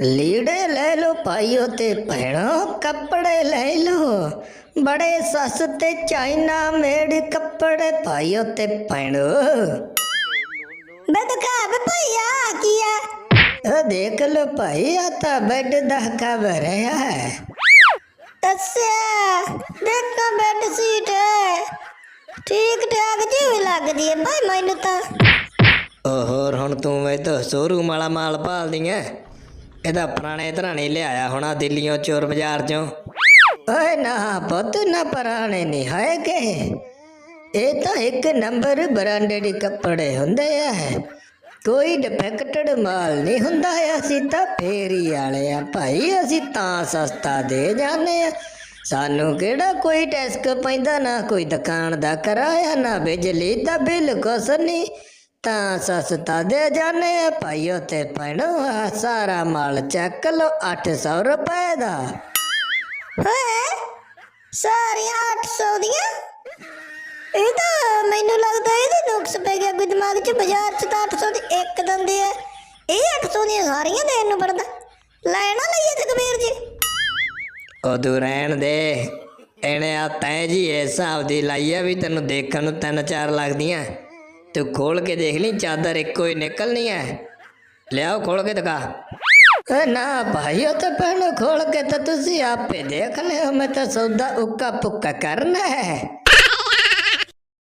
ਲੀੜੇ ਲੈ ਲੋ ਭਾਈਓ ਤੇ ਭੈਣੋ ਕੱਪੜੇ ਲੈ ਲੋ ਬੜੇ ਸਸਤੇ ਚਾਈਨਾ ਮੇਡ ਕੱਪੜੇ ਭਾਈਓ ਤੇ ਭੈਣੋ। ਵੇ ਭਈਆ ਕੀ ਆ? ਇਹ ਦੇਖ ਲੋ ਭਾਈ ਆ ਤਾਂ ਬੈੱਡ ਦਾ ਕਵਰ ਹੈ। ਅੱਛਾ ਦੇਖੋ ਬੈੱਡ ਸੀਟ ਹੈ। ਠੀਕ ਠਾਕ ਜਿਹੀ ਲੱਗਦੀ ਹੈ ਭਾਈ ਮੈਨੂੰ ਤਾਂ। ਓ ਹੋਰ ਹੁਣ ਤੂੰ ਮੈਂ ਤਾਂ ਸ਼ੋਰੂਮ ਵਾਲਾ ਮਾਲ ਭਾਲਦੀ ਐ ਇਹਦਾ ਪੁਰਾਣੇ ਧਰਾਣੇ ਲਿਆਇਆ ਹੋਣਾ ਦਿੱਲੀੋਂ ਚੋਰ ਬਾਜ਼ਾਰ ਚੋਂ। ਓਏ ਨਾ ਪੁੱਤ, ਨਾ ਪੁਰਾਣੇ ਨਹੀਂ ਹੈਗੇ ਇਹ ਤਾਂ ਇੱਕ ਨੰਬਰ ਬ੍ਰਾਂਡਡ ਕੱਪੜੇ ਹੁੰਦੇ ਆ। ਕੋਈ ਡਿਫੈਕਟਡ ਮਾਲ ਨਹੀਂ ਹੁੰਦਾ ਅਸੀਂ ਤਾਂ ਫੇਰੀ ਵਾਲੇ ਆ ਭਾਈ, ਅਸੀਂ ਤਾਂ ਸਸਤਾ ਦੇ ਜਾਂਦੇ ਆ। ਸਾਨੂੰ ਕਿਹੜਾ ਕੋਈ ਟੈਸਕ ਪੈਂਦਾ, ਨਾ ਕੋਈ ਦੁਕਾਨ ਦਾ ਕਿਰਾਇਆ, ਨਾ ਬਿਜਲੀ ਦਾ ਬਿੱਲ, ਕੁਛ ਨਹੀਂ ਤਾਂ ਸਸਤਾ ਦੇ ਜਾਣੇ ਭਾਈਓ ਤੇ ਭੈਣੋ ਆਹ ਸਾਰਾ ਮਾਲ ਚੱਕ ਲਓ 800 ਰੁਪਏ ਦਾ। ਹੈ? ਸਾਰੀਆਂ 800 ਦੀਆਂ? ਇਹ ਤਾਂ ਮੈਨੂੰ ਲੱਗਦਾ ਇਹਦੇ ਨੁਕਸ ਪੈ ਗਿਆ ਕੋਈ ਦਿਮਾਗ 'ਚ ਬਾਜ਼ਾਰ 'ਚ ਤਾਂ 800 ਦੀ ਇੱਕ ਦਿੰਦੇ ਆ ਇਹ 800 ਦੀਆਂ ਸਾਰੀਆਂ ਦੇਣ ਨੂੰ ਪੜਦਾ। ਲੈਣਾ ਲਈਏ ਤੇ ਕਬੀਰ ਜੀ। ਉਦੋਂ ਰਹਿਣ ਦੇ। ਇਹਨੇ ਆ ਤੈਂ ਜੀ ਇਸ ਹਿਸਾਬ ਦੀ ਲਾਈ ਆ ਵੀ ਤੈਨੂੰ ਦੇਖਣ ਨੂੰ ਤਿੰਨ ਚਾਰ ਲੱਗਦੀਆਂ। ਤੂੰ ਖੋਲ ਕੇ ਦੇਖ ਲਈ, ਚਾਦਰ ਇੱਕੋ ਹੀ ਨਿਕਲਣੀ ਹੈ ਲਿਆਓ ਖੋਲ ਕੇ ਦਿਖਾ। ਏ ਨਾ ਉਹ ਤੇ ਪਹਿਲਾਂ ਖੋਲ ਕੇ ਤਾਂ ਤੁਸੀਂ ਆਪੇ ਦੇਖ ਲਿਓ, ਮੈਂ ਤਾਂ ਸੌਦਾ ਉੱਕਾ ਪੁੱਕਾ ਕਰਨਾ ਹੈ।